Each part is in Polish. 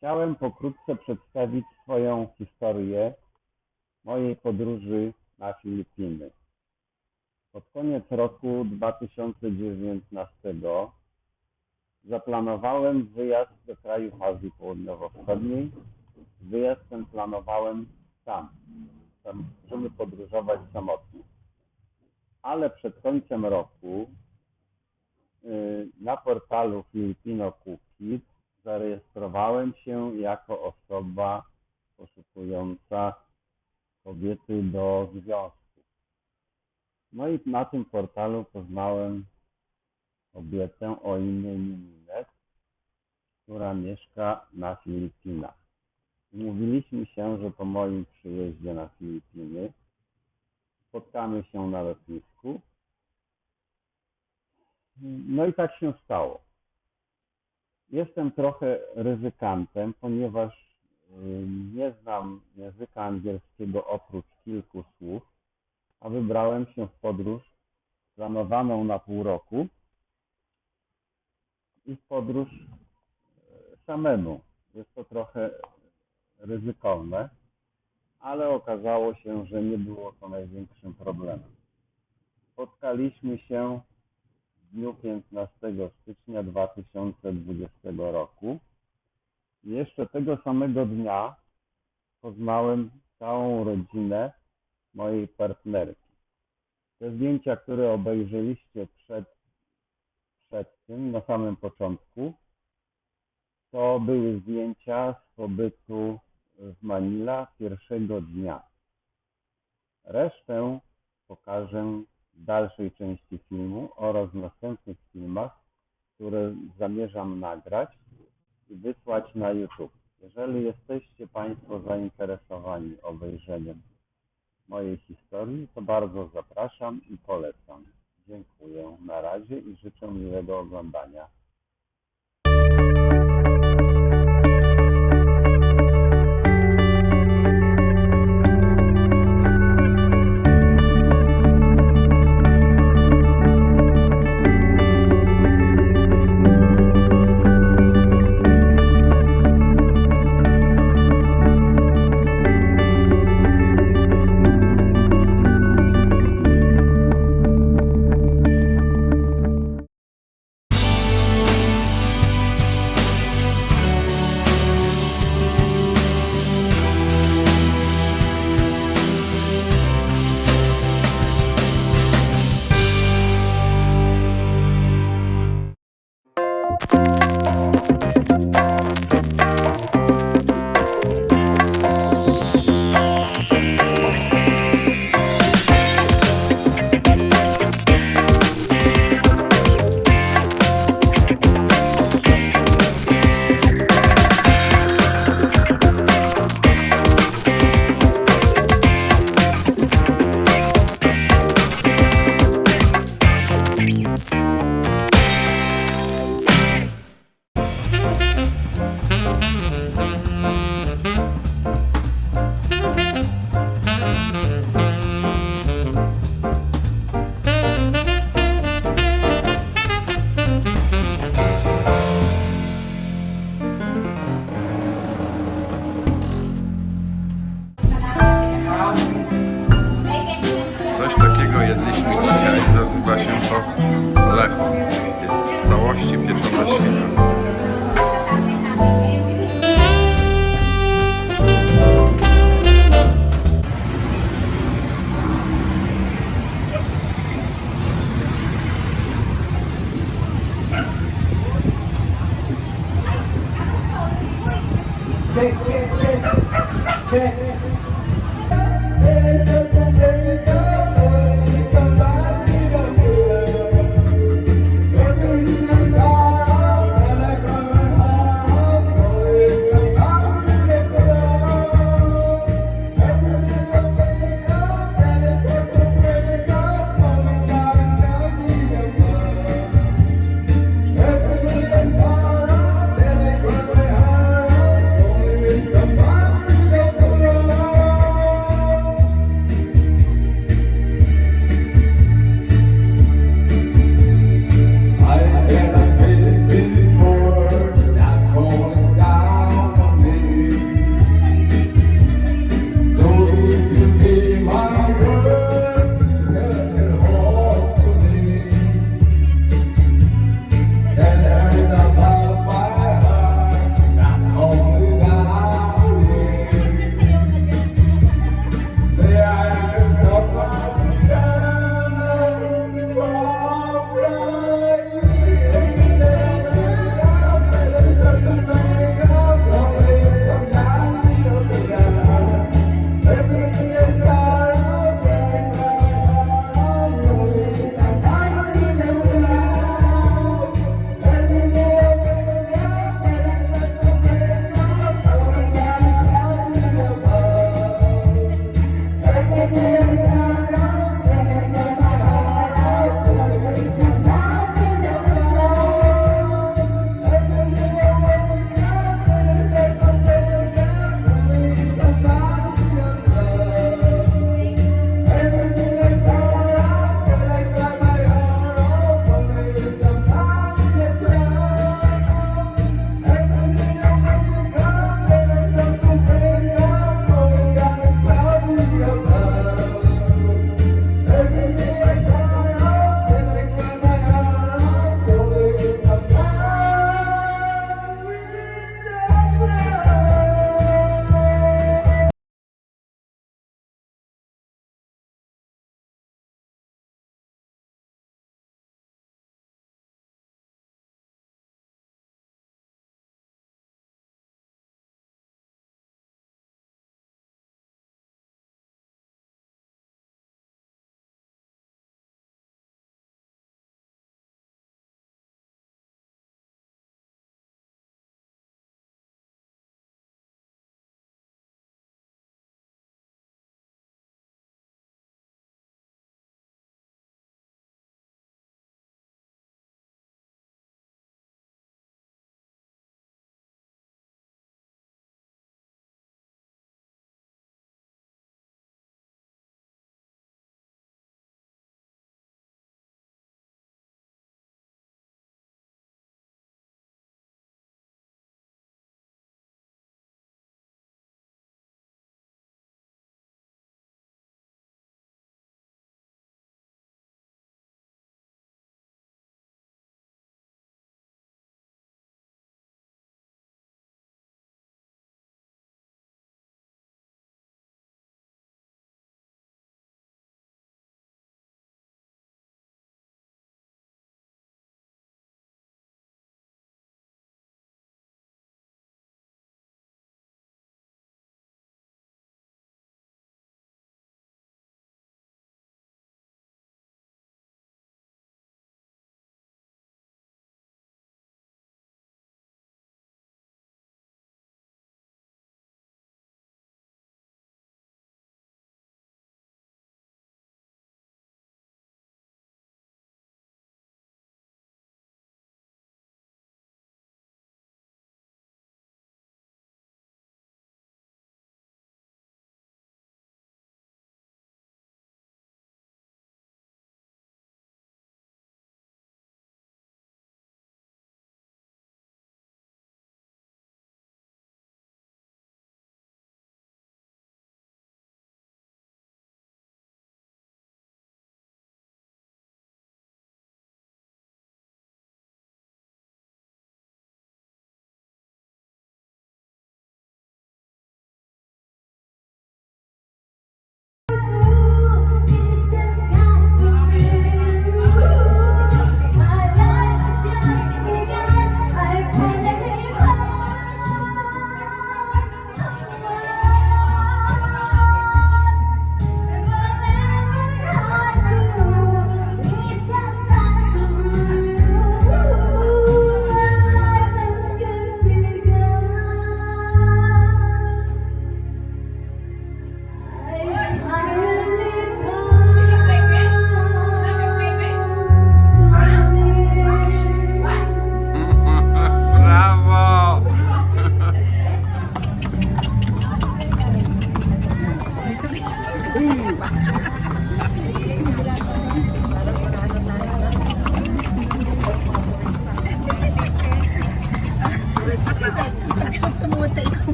Chciałem pokrótce przedstawić swoją historię mojej podróży na Filipiny. Pod koniec roku 2019 zaplanowałem wyjazd do krajów Azji Południowo-Wschodniej. Wyjazd ten planowałem sam, żeby podróżować samotnie. Ale przed końcem roku y, na portalu Filipino Cookies zarejestrowałem się jako osoba poszukująca kobiety do związku. No i na tym portalu poznałem kobietę o imieniu Minet, która mieszka na Filipinach. Umówiliśmy się, że po moim przyjeździe na Filipiny spotkamy się na lotnisku. No i tak się stało. Jestem trochę ryzykantem, ponieważ nie znam języka angielskiego oprócz kilku słów, a wybrałem się w podróż planowaną na pół roku i w podróż e, samemu. Jest to trochę ryzykowne, ale okazało się, że nie było to największym problemem. Spotkaliśmy się dniu 15 stycznia 2020 roku. I jeszcze tego samego dnia poznałem całą rodzinę mojej partnerki. Te zdjęcia, które obejrzeliście przed, przed tym, na samym początku, to były zdjęcia z pobytu w Manila pierwszego dnia. Resztę pokażę dalszej części filmu oraz w następnych filmach, które zamierzam nagrać i wysłać na YouTube. Jeżeli jesteście Państwo zainteresowani obejrzeniem mojej historii, to bardzo zapraszam i polecam. Dziękuję na razie i życzę miłego oglądania.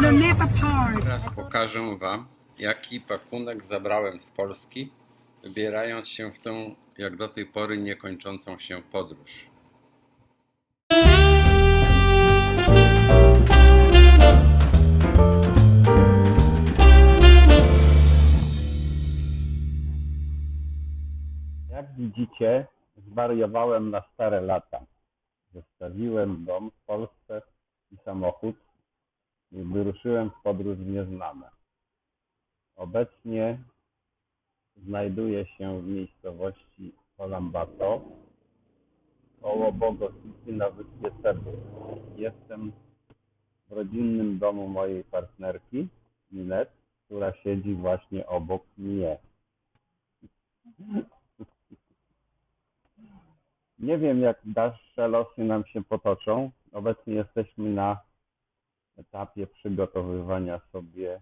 Park. Teraz pokażę Wam, jaki pakunek zabrałem z Polski, wybierając się w tę, jak do tej pory, niekończącą się podróż. Jak widzicie, zwariowałem na stare lata. Zostawiłem dom w Polsce i samochód wyruszyłem w podróż w nieznane. Obecnie znajduję się w miejscowości Colambato koło Bogosity na wyspie Cebu. Jestem w rodzinnym domu mojej partnerki, Milet, która siedzi właśnie obok mnie. Nie wiem, jak dalsze losy nam się potoczą. Obecnie jesteśmy na etapie przygotowywania sobie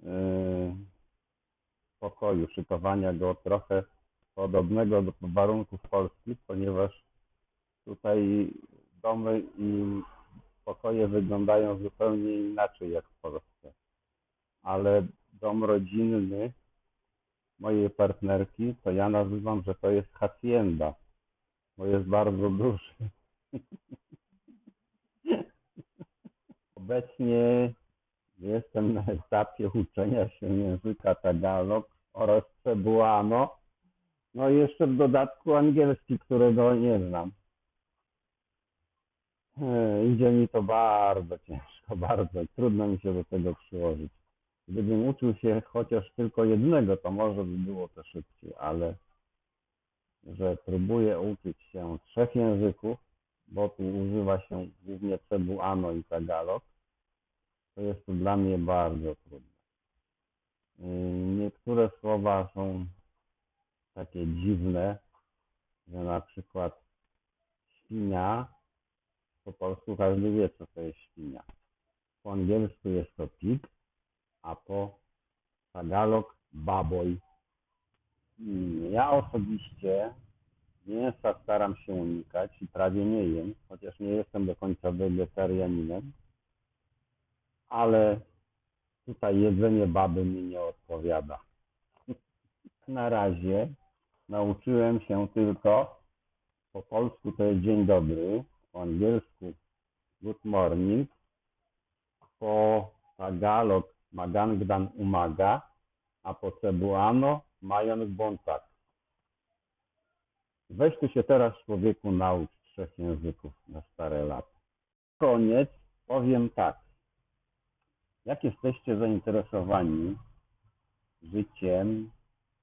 yy, pokoju, szykowania go trochę podobnego do warunków polskich, ponieważ tutaj domy i pokoje wyglądają zupełnie inaczej jak w Polsce. Ale dom rodzinny mojej partnerki, to ja nazywam, że to jest hacienda, bo jest bardzo duży. Obecnie jestem na etapie uczenia się języka Tagalog oraz Cebuano. No i jeszcze w dodatku angielski, którego nie znam. E, Idzie mi to bardzo ciężko, bardzo. Trudno mi się do tego przyłożyć. Gdybym uczył się chociaż tylko jednego, to może by było to szybciej, ale że próbuję uczyć się trzech języków, bo tu używa się głównie Cebuano i Tagalog, to jest to dla mnie bardzo trudne. Yy, Niektóre słowa są takie dziwne, że na przykład świnia, po polsku każdy wie, co to jest świnia. Po angielsku jest to pig, a po tagalog baboj. Mm, Ja osobiście mięsa staram się unikać i prawie nie jem, chociaż nie jestem do końca wegetarianinem, ale tutaj jedzenie baby mi nie odpowiada. Na razie nauczyłem się tylko po polsku to jest dzień dobry, po angielsku good morning, po tagalog magangdan umaga, a po cebuano majon bontak. Weź tu się teraz człowieku naucz trzech języków na stare lata. Koniec powiem tak. Jak jesteście zainteresowani życiem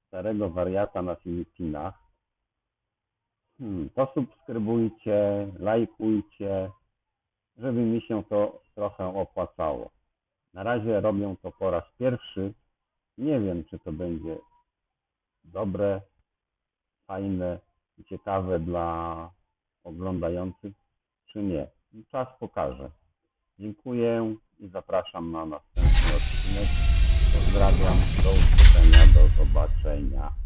starego wariata na Filipinach, hmm, to subskrybujcie, lajkujcie, żeby mi się to trochę opłacało. Na razie robię to po raz pierwszy. Nie wiem, czy to będzie dobre, fajne i ciekawe dla oglądających, czy nie. Czas pokaże. Dziękuję i zapraszam na następny odcinek. Pozdrawiam, do usłyszenia, do zobaczenia.